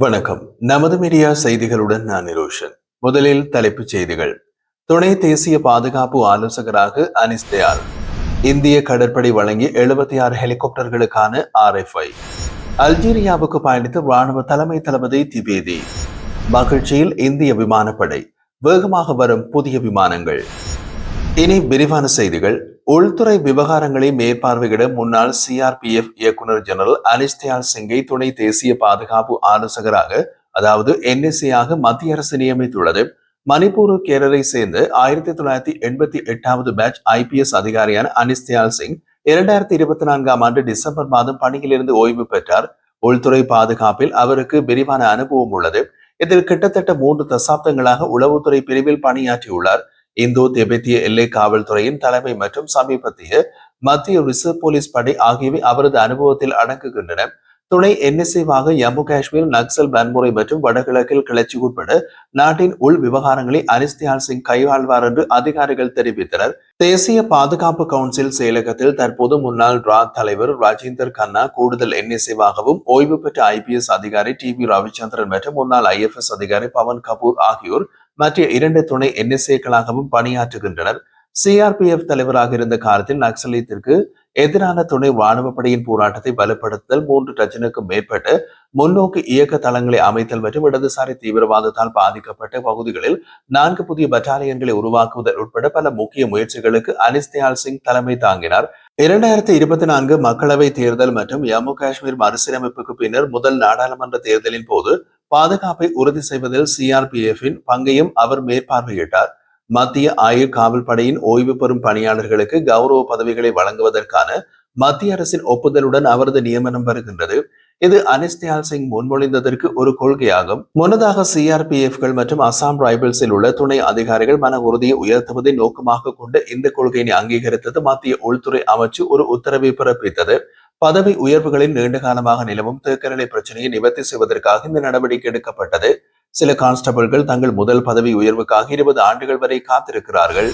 வணக்கம். நமது மீடியா செய்திகளுடன் நான் நிரோஷன். முதலில் தலைப்புச் செய்திகள். துணை தேசிய பாதுகாப்பு ஆலோசகராக அனிஸ் தயாள் இந்திய கடற்படை வழங்கிய எழுபத்தி ஆறு ஹெலிகாப்டர்களுக்கான ஆர்எஃப்ஐ. அல்ஜீரியாவுக்கு பயணித்த ராணுவ தலைமை தளபதி திபேதி. மகிழ்ச்சியில் இந்திய விமானப்படை. வேகமாக வரும் புதிய விமானங்கள். இனி விரிவான செய்திகள். உள்துறை விவகாரங்களை மேற்பார்வையிட முன்னாள் சிஆர்பிஎஃப் இயக்குநர் ஜெனரல் அனிஸ்தியால் சிங்கை துணை தேசிய பாதுகாப்பு ஆலோசகராக அதாவது என்எஸ்சியாக மத்திய அரசு நியமித்துள்ளது. மணிப்பூர் கேரளை சேர்ந்து ஆயிரத்தி தொள்ளாயிரத்தி எண்பத்தி எட்டாவது பேட்ச் ஐபிஎஸ் அதிகாரியான அனிஸ்தியால் சிங் இரண்டாயிரத்தி இருபத்தி நான்காம் ஆண்டு டிசம்பர் மாதம் பணியிலிருந்து ஓய்வு பெற்றார். உள்துறை பாதுகாப்பில் அவருக்கு விரிவான அனுபவம் உள்ளது. இதில் கிட்டத்தட்ட மூன்று தசாப்தங்களாக உளவுத்துறை பிரிவில் பணியாற்றியுள்ளார். இந்தோ திபெத்திய எல்லை காவல்துறையின் தலைமை மற்றும் சமீபத்திய மத்திய ரிசர்வ் போலீஸ் படை ஆகியவை அவரது அனுபவத்தில் அடங்குகின்றன. துணை என்எஸ்ஏவாக ஜம்மு காஷ்மீர் நக்சல் வன்முறை மற்றும் வடகிழக்கில் கிளர்ச்சி உட்பட நாட்டின் உள் விவகாரங்களை அனிஸ்தியால் சிங் கையாள்வார் என்று அதிகாரிகள் தெரிவித்தனர். தேசிய பாதுகாப்பு கவுன்சில் செயலகத்தில் தற்போது முன்னாள் ரா தலைவர் ராஜேந்தர் கண்ணா கூடுதல் என்எஸ்ஏவாகவும் ஓய்வு பெற்ற ஐபிஎஸ் அதிகாரி டி பி ரவிச்சந்திரன் மற்றும் முன்னாள் ஐஎஃப்எஸ் அதிகாரி பவன் கபூர் ஆகியோர் மற்ற இரண்டு துணை என்எஸ்ஏக்களாகவும் பணியாற்றுகின்றனர். சிஆர்பிஎஃப் தலைவராக இருந்த காலத்தில் நக்சலைத்திற்கு எதிரான துணை ராணுவ படையின் போராட்டத்தை பலப்படுத்தல் மூன்று டஜனுக்கும் மேற்பட்ட முன்னோக்கு இயக்க தளங்களை அமைத்தல் மற்றும் இடதுசாரி தீவிரவாதத்தால் பாதிக்கப்பட்ட பகுதிகளில் நான்கு புதிய பட்டாலியன்களை உருவாக்குவதல் உட்பட பல முக்கிய முயற்சிகளுக்கு அனிஸ்தயால் சிங் தலைமை தாங்கினார். இரண்டாயிரத்தி இருபத்தி நான்கு மக்களவை தேர்தல் மற்றும் ஜம்மு காஷ்மீர் மறுசீரமைப்புக்கு பின்னர் முதல் நாடாளுமன்ற தேர்தலின் போது பாதுகாப்பை உறுதி செய்வதில் சிஆர்பிஎஃபின் பங்கையும் அவர் மேற்பார்வையிட்டார். மத்திய ஆயுள் காவல் படையின் ஓய்வு பெறும் பணியாளர்களுக்கு கௌரவ பதவிகளை வழங்குவதற்கான மத்திய அரசின் ஒப்புதலுடன் அவரது நியமனம் வருகின்றது. இது அனிஸ்தியால் சிங் முன்மொழிந்ததற்கு ஒரு கொள்கையாகும். முன்னதாக சிஆர்பிஎஃப்கள் மற்றும் அசாம் ரைபிள்ஸில் உள்ள துணை அதிகாரிகள் மன உறுதியை உயர்த்துவதை நோக்கமாக கொண்டு இந்த கொள்கையினை அங்கீகரித்தது மத்திய உள்துறை அமைச்சு ஒரு உத்தரவை பிறப்பித்தது. பதவி உயர்வுகளில் நீண்ட காலமாக நிலவும் தேக்கநிலை பிரச்சனையை நிவர்த்தி செய்வதற்காக இந்த நடவடிக்கை எடுக்கப்பட்டது. சில கான்ஸ்டபிள்கள் தங்கள் முதல் பதவி உயர்வுக்காக இருபது ஆண்டுகள் வரை காத்திருக்கிறார்கள்.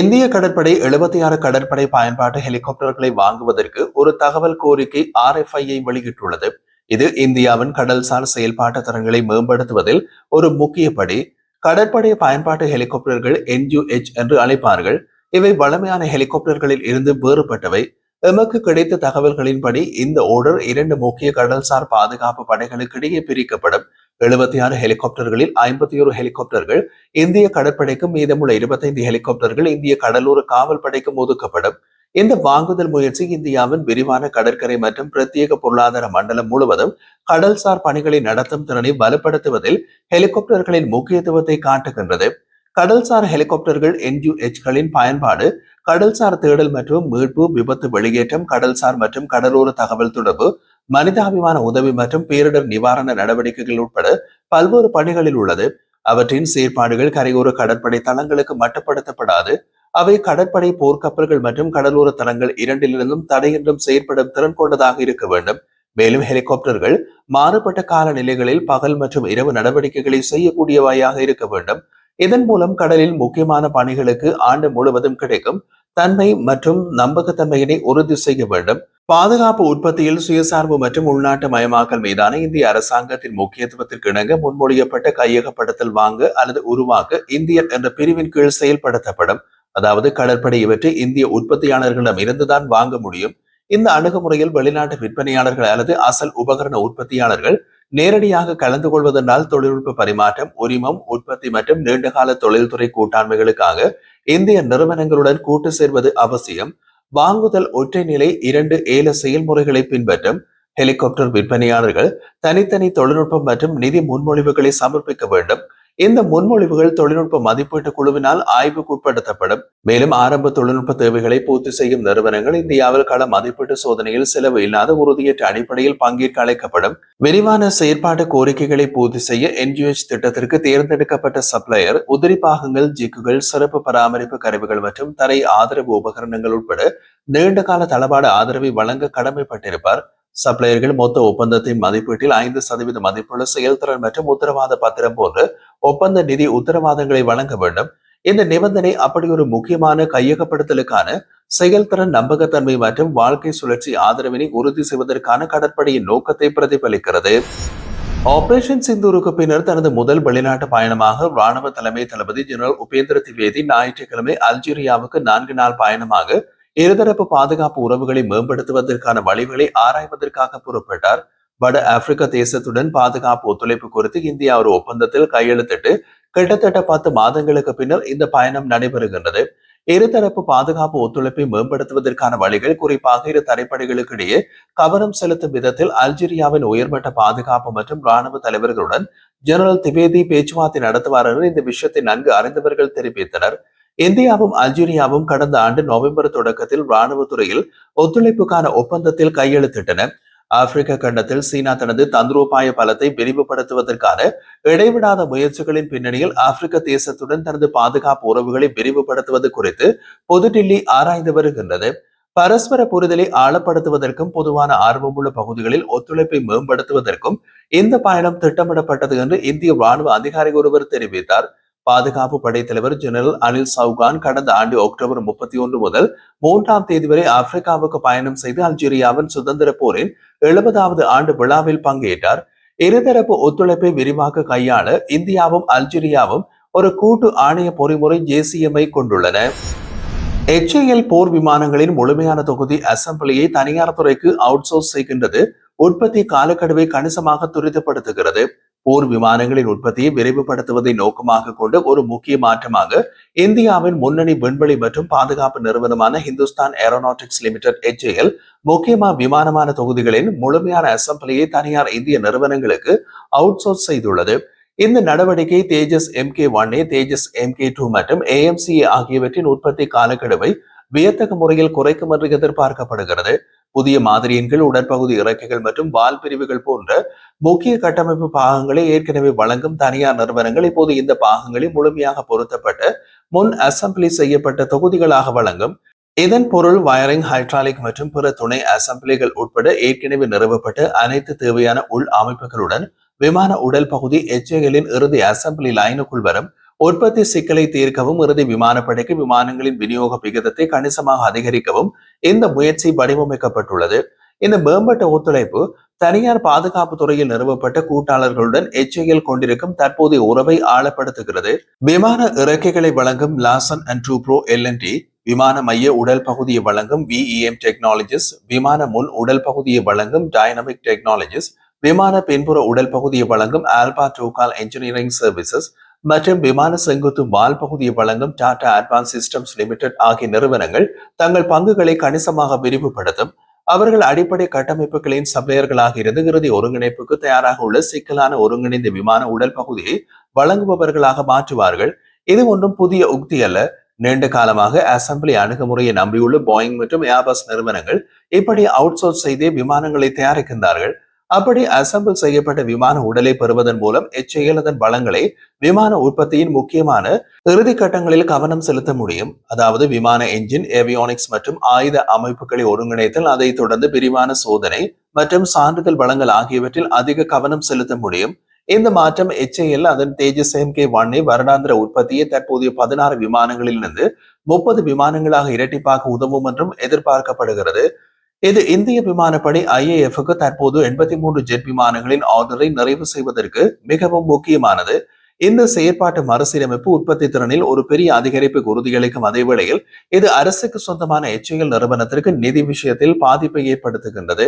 இந்திய கடற்படை எழுபத்தி ஆறு கடற்படை பயன்பாட்டு ஹெலிகாப்டர்களை வாங்குவதற்கு ஒரு தகவல் கோரிக்கை ஆர்எஃப்ஐயை வெளியிட்டுள்ளது. இது இந்தியாவின் கடல்சார் செயல்பாட்டு தரங்களை மேம்படுத்துவதில் ஒரு முக்கிய படி. கடற்படை பயன்பாட்டு ஹெலிகாப்டர்கள் என்யூஎச் என்று அழைப்பார்கள். இவை வளமையான ஹெலிகாப்டர்களில் இருந்து வேறுபட்டவை. எமக்கு கிடைத்த தகவல்களின்படி இந்த ஓர்டர் இரண்டு முக்கிய கடல்சார் பாதுகாப்பு படைகளுக்கிடையே பிரிக்கப்படும். எழுபத்தி ஆறு ஹெலிகாப்டர்களில் ஐம்பத்தி ஒரு ஹெலிகாப்டர்கள் இந்திய கடற்படைக்கும் மீதமுள்ள இருபத்தைந்து ஹெலிகாப்டர்கள் இந்திய கடலோர காவல் படைக்கும் ஒதுக்கப்படும். இந்த வாங்குதல் முயற்சி இந்தியாவின் விரிவான கடற்கரை மற்றும் பிரத்யேக பொருளாதார மண்டலம் முழுவதும் கடல்சார் பணிகளை நடத்தும் திறனை பலப்படுத்துவதில் ஹெலிகாப்டர்களின் முக்கியத்துவத்தை காட்டுகின்றது. கடல்சார் ஹெலிகாப்டர்கள் என்யூஎச்களின் பயன்பாடு கடல்சார் தேடல் மற்றும் மீட்பு விபத்து வெளியேற்றம் கடல்சார் மற்றும் கடலோர தகவல் தொடர்பு மனிதாபிமான உதவி மற்றும் பேரிடர் நிவாரண நடவடிக்கைகள் உட்பட பல்வேறு பணிகளில் உள்ளது. அவற்றின் செயற்பாடுகள் கரையோர கடற்படை தளங்களுக்கு மட்டுப்படுத்தப்படாது. அவை கடற்படை போர்க்கப்பல்கள் மற்றும் கடலோர தளங்கள் இரண்டிலிருந்தும் தடையின்றும் செயற்படும் திறன் கொண்டதாக இருக்க வேண்டும். மேலும் ஹெலிகாப்டர்கள் மாறுபட்ட காலநிலைகளில் பகல் மற்றும் இரவு நடவடிக்கைகளை செய்யக்கூடியவையாக இருக்க வேண்டும். இதன் மூலம் கடலில் முக்கியமான பணிகளுக்கு ஆண்டு முழுவதும் கிடைக்கும். தன்மை மற்றும் நம்பகத்தன்மையினை உறுதி செய்ய வேண்டும். பாதுகாப்பு உற்பத்தியில் சுயசார்பு மற்றும் உள்நாட்டு மயமாக்கல் மீதான இந்திய அரசாங்கத்தின் முக்கியத்துவத்திற்கு இணங்க முன்மொழியப்பட்ட கையகப்படுத்தல் வாங்க அல்லது உருவாக்க இந்தியன் என்ற பிரிவின் கீழ் செயல்படுத்தப்படும். அதாவது கடற்படை இவற்றை இந்திய உற்பத்தியாளர்களிடம் இருந்துதான் வாங்க முடியும். இந்த அணுகுமுறையில் வெளிநாட்டு விற்பனையாளர்கள் அல்லது அசல் உபகரண உற்பத்தியாளர்கள் நேரடியாக கலந்து கொள்வதனால் தொழில்நுட்ப பரிமாற்றம் உரிமம் உற்பத்தி மற்றும் நீண்டகால தொழில்துறை கூட்டாண்மைகளுக்காக இந்திய நிறுவனங்களுடன் கூட்டு சேர்வது அவசியம். வாங்குதல் ஒற்றை நிலை இரண்டு ஏல செயல்முறைகளை பின்பற்றும் ஹெலிகாப்டர் விற்பனையாளர்கள் தனித்தனி தொழில்நுட்பம் மற்றும் நிதி முன்மொழிவுகளை சமர்ப்பிக்க வேண்டும். இந்த முன்மொழிவுகள் தொழில்நுட்ப மதிப்பீட்டு குழுவினால் ஆய்வுக்குட்படுத்தப்படும். மேலும் ஆரம்ப தொழில்நுட்ப தேவைகளை பூர்த்தி செய்யும் நிறுவனங்கள் இந்தியாவில் கள மதிப்பீட்டு சோதனையில் செலவு இல்லாத உறுதியற்ற அடிப்படையில் பங்கேற்க அழைக்கப்படும். விரிவான செயற்பாட்டு கோரிக்கைகளை பூர்த்தி செய்ய என்ஜிஎச் திட்டத்திற்கு தேர்ந்தெடுக்கப்பட்ட சப்ளையர் உதிரி பாகங்கள் ஜிக்குகள் சிறப்பு பராமரிப்பு கருவிகள் மற்றும் தரை ஆதரவு உபகரணங்கள் உட்பட நீண்டகால தளபாட ஆதரவை வழங்க கடமைப்பட்டிருப்பார். சப்ளையர்கள் மொத்த ஒப்பந்தத்தின் மதிப்பீட்டில் ஐந்து சதவீத மதிப்புள்ள செயல்திறன் மற்றும் உத்தரவாத பத்திரம் போன்ற ஒப்பந்த நிதி உத்தரவாதங்களை வழங்க வேண்டும். இந்த நிபந்தனை அப்படி ஒரு முக்கியமான கையகப்படுத்தலுக்கான செயல்திறன் நம்பகத்தன்மை மற்றும் வாழ்க்கை சுழற்சி ஆதரவினை உறுதி செய்வதற்கான கடற்படையின் நோக்கத்தை பிரதிபலிக்கிறது. ஆபரேஷன் சிந்தூருக்கு பின்னர் தனது முதல் வெளிநாட்டு பயணமாக ராணுவ தலைமை தளபதி ஜெனரல் உபேந்திர திவேதி ஞாயிற்றுக்கிழமை அல்ஜீரியாவுக்கு நான்கு நாள் பயணமாக இருதரப்பு பாதுகாப்பு உறவுகளை மேம்படுத்துவதற்கான வழிகளை ஆராய்வதற்காக புறப்பட்டார். வட ஆப்பிரிக்க தேசத்துடன் பாதுகாப்பு ஒத்துழைப்பு குறித்து இந்தியா ஒரு ஒப்பந்தத்தில் கையெழுத்திட்டு கிட்டத்தட்ட பத்து மாதங்களுக்கு பின்னர் இந்த பயணம் நடைபெறுகின்றது. இருதரப்பு பாதுகாப்பு ஒத்துழைப்பை மேம்படுத்துவதற்கான வழிகள் குறிப்பாக இரு தரைப்படைகளுக்கிடையே கவனம் செலுத்தும் விதத்தில் அல்ஜீரியாவின் உயர்மட்ட பாதுகாப்பு மற்றும் ராணுவ தலைவர்களுடன் ஜெனரல் திவேதி பேச்சுவார்த்தை நடத்துவார் இந்த விஷயத்தை நன்கு அறிந்தவர்கள் தெரிவித்தனர். இந்தியாவும் அல்ஜீரியாவும் கடந்த ஆண்டு நவம்பர் தொடக்கத்தில் ராணுவத்துறையில் ஒத்துழைப்புக்கான ஒப்பந்தத்தில் கையெழுத்திட்டன. ஆப்பிரிக்க கண்டத்தில் சீனா தனது தந்திரோபாய பலத்தை விரிவுபடுத்துவதற்கான இடைவிடாத முயற்சிகளின் பின்னணியில் ஆப்பிரிக்க தேசத்துடன் தனது பாதுகாப்பு உறவுகளை விரிவுபடுத்துவது குறித்து புதுடில்லி ஆராய்ந்து வருகின்றது. பரஸ்பர புரிதலை ஆழப்படுத்துவதற்கும் பொதுவான ஆர்வமுள்ள பகுதிகளில் ஒத்துழைப்பை மேம்படுத்துவதற்கும் இந்த பயணம் திட்டமிடப்பட்டது என்று இந்திய ராணுவ அதிகாரி ஒருவர் தெரிவித்தார். பாதுகாப்பு படைத்தலைவர் ஜெனரல் அனில் சவுகான் கடந்த ஆண்டு அக்டோபர் முப்பத்தி ஒன்று முதல் மூன்றாம் தேதி வரை ஆப்பிரிக்காவுக்கு பயணம் செய்து அல்ஜீரியாவின் சுதந்திர போரின் எழுபதாவது ஆண்டு விழாவில் பங்கேற்றார். இருதரப்பு ஒத்துழைப்பை விரிவாக்க கையாள இந்தியாவும் அல்ஜீரியாவும் ஒரு கூட்டு ஆணைய பொறிமுறை ஜேசிஎம்ஐ கொண்டுள்ளன. எச்ஏஎல் போர் விமானங்களின் முழுமையான தொகுதி அசம்பிளியை தனியார் துறைக்கு அவுட் சோர்ஸ் செய்கின்றது. உற்பத்தி காலக்கெடுவை கணிசமாக துரிதப்படுத்துகிறது. போர் விமானங்களின் உற்பத்தியை விரைவுபடுத்துவதை நோக்கமாக கொண்டு ஒரு முக்கிய மாற்றமாக இந்தியாவின் முன்னணி விண்வெளி மற்றும் பாதுகாப்பு நிறுவனமான ஹிந்துஸ்தான் ஏரோநாட்டிக்ஸ் லிமிடெட் எச்ஏஎல் முக்கியமா விமானமான தொகுதிகளின் முழுமையான அசம்பிளியை தனியார் இந்திய நிறுவனங்களுக்கு அவுட் சோர்ஸ் செய்துள்ளது. இந்த நடவடிக்கை Tejas M K one Tejas M K two மற்றும் ஏஎம்சிஏ ஆகியவற்றின் உற்பத்தி காலக்கெடுவை வியத்தக முறையில் குறைக்கும் என்று எதிர்பார்க்கப்படுகிறது. புதிய மாதிரியின் கீழ் உடற்பகுதி இறக்கைகள் மற்றும் வால் பிரிவுகள் போன்ற முக்கிய கட்டமைப்பு பாகங்களை ஏற்கனவே வழங்கும் தனியார் நிறுவனங்கள் இப்போது இந்த பாகங்களை முழுமையாக பொருத்தப்பட்ட முன் அசம்பிளி செய்யப்பட்ட தொகுதிகளாக வழங்கும். இதன் பொருள் வயரிங் ஹைட்ராலிக் மற்றும் பிற துணை அசம்பிளிகள் உட்பட ஏற்கனவே நிறுவப்பட்ட அனைத்து தேவையான உள் அமைப்புகளுடன் விமான உடல் பகுதி எச்ஏஎல்லின் இறுதி அசம்பிளி லைனுக்குள் வரும். உற்பத்தி சிக்கலை தீர்க்கவும் இறுதி விமானப்படைக்கு விமானங்களின் விநியோக விகிதத்தை கணிசமாக அதிகரிக்கவும் இந்த முயற்சி வடிவமைக்கப்பட்டுள்ளது. இந்த மேம்பட்ட ஒத்துழைப்பு தனியார் பாதுகாப்பு துறையில் நிறுவப்பட்ட கூட்டாளர்களுடன் எச்ஐஎல் கொண்டிருக்கும் தற்போதைய உறவை ஆழப்படுத்துகிறது. விமான இறக்கைகளை வழங்கும் லாசன் அண்ட் ட்ரூப்ரோ எல்என்டி விமான மைய உடல் பகுதியை வழங்கும் விஇஎம் டெக்னாலஜிஸ் விமான முன் உடல் பகுதியை வழங்கும் டைனமிக் டெக்னாலஜிஸ் விமான பின்புற உடல் பகுதியை வழங்கும் ஆல்பா டோகால் என்ஜினியரிங் சர்வீசஸ் மற்றும் விமான செங்குத்து வால் பகுதியை வழங்கும் டாடா அட்வான்ஸ் சிஸ்டம்ஸ் லிமிடெட் ஆகிய நிறுவனங்கள் தங்கள் பங்குகளை கணிசமாக விரிவுபடுத்தும். அவர்கள் அடிப்படை கட்டமைப்புகளின் சப்ளையர்களாக இருந்து இறுதி ஒருங்கிணைப்புக்கு தயாராக உள்ள சிக்கலான ஒருங்கிணைந்த விமான உடல் பகுதியை வழங்குபவர்களாக மாற்றுவார்கள். இது ஒன்றும் புதிய உக்தி அல்ல. நீண்ட காலமாக அசம்பிளி அணுகுமுறையை நம்பியுள்ள போயிங் மற்றும் ஏர்பஸ் நிறுவனங்கள் இப்படி அவுட் சோர்ஸ் செய்தே விமானங்களை தயாரிக்கின்றார்கள். அப்படி அசம்பிள் செய்யப்பட்ட விமான உடலை பெறுவதன் மூலம் எச்ஐஎல் அதன் வளங்களை விமான உற்பத்தியின் முக்கியமான இறுதி கட்டங்களில் கவனம் செலுத்த முடியும். அதாவது விமான என்ஜின் ஏவியானிக்ஸ் மற்றும் ஆயுத அமைப்புகளை ஒருங்கிணைத்தல் அதைத் தொடர்ந்து விரிவான சோதனை மற்றும் சான்றிதழ் வளங்கள் ஆகியவற்றில் அதிக கவனம் செலுத்த முடியும். இந்த மாற்றம் எச்ஐஎல் அதன் தேஜஸ் எம் கே ஒன்னை வருடாந்திர உற்பத்தியை தற்போதைய பதினாறு விமானங்களிலிருந்து முப்பது விமானங்களாக இரட்டிப்பாக உதவும் என்றும் எதிர்பார்க்கப்படுகிறது. இது இந்திய விமானப்படை ஐஏஎஃப்க்கு தற்போது எண்பத்தி மூன்று ஜெட் விமானங்களின் ஆர்டரை நிறைவு செய்வதற்கு மிகவும் முக்கியமானது. இந்த செயற்பாட்டு மறுசீரமைப்பு உற்பத்தி திறனில் ஒரு பெரிய அதிகரிப்பு உறுதியளிக்கும் அதே வேளையில் இது அரசுக்கு சொந்தமான எச்ஐஎல் நிறுவனத்திற்கு நிதி விஷயத்தில் பாதிப்பை ஏற்படுத்துகின்றது.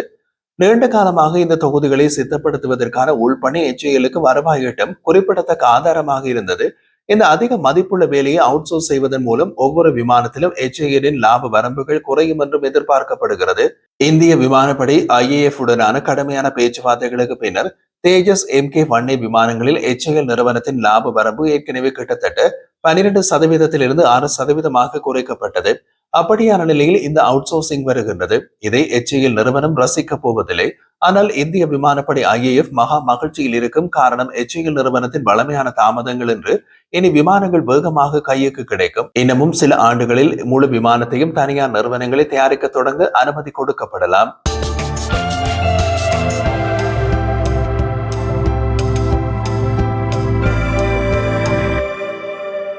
நீண்ட காலமாக இந்த தொகுதிகளை சித்தப்படுத்துவதற்கான உள்பணி எச்ஐஎலுக்கு வருவாய் ஈட்டம் குறிப்பிடத்தக்க ஆதாரமாக இருந்தது. இந்த அதிக மதிப்புள்ள வேலையை அவுட் சோர்ஸ் செய்வதன் மூலம் ஒவ்வொரு விமானத்திலும் எச்ஏஎனின் லாப வரம்புகள் குறையும் என்றும் எதிர்பார்க்கப்படுகிறது. இந்திய விமானப்படை ஐஏஎஃப் உடனான கடுமையான பேச்சுவார்த்தைகளுக்கு பின்னர் தேஜஸ் எம் கே ஒன்னே விமானங்களில் எச்ஏஎல் நிறுவனத்தின் லாப வரம்பு ஏற்கனவே கிட்டத்தட்ட பனிரெண்டு சதவீதத்திலிருந்து ஆறு சதவீதமாக குறைக்கப்பட்டது. அப்படியான நிலையில் இந்த அவுட் சோர்சிங் வருகின்றது. இதை எச்ஏஎல் நிறுவனம் ரசிக்க போவதில்லை. ஆனால் இந்திய விமானப்படை ஐஏஎஃப் மகா மகிழ்ச்சியில் இருக்கும் காரணம் எச்ஏஎல் நிறுவனத்தின் வளமையான தாமதங்கள் என்று இனி விமானங்கள் வேகமாக கையுக்கு கிடைக்கும். இன்னமும் சில ஆண்டுகளில் முழு விமானத்தையும் தனியார் நிறுவனங்களை தயாரிக்க தொடங்க அனுமதி கொடுக்கப்படலாம்.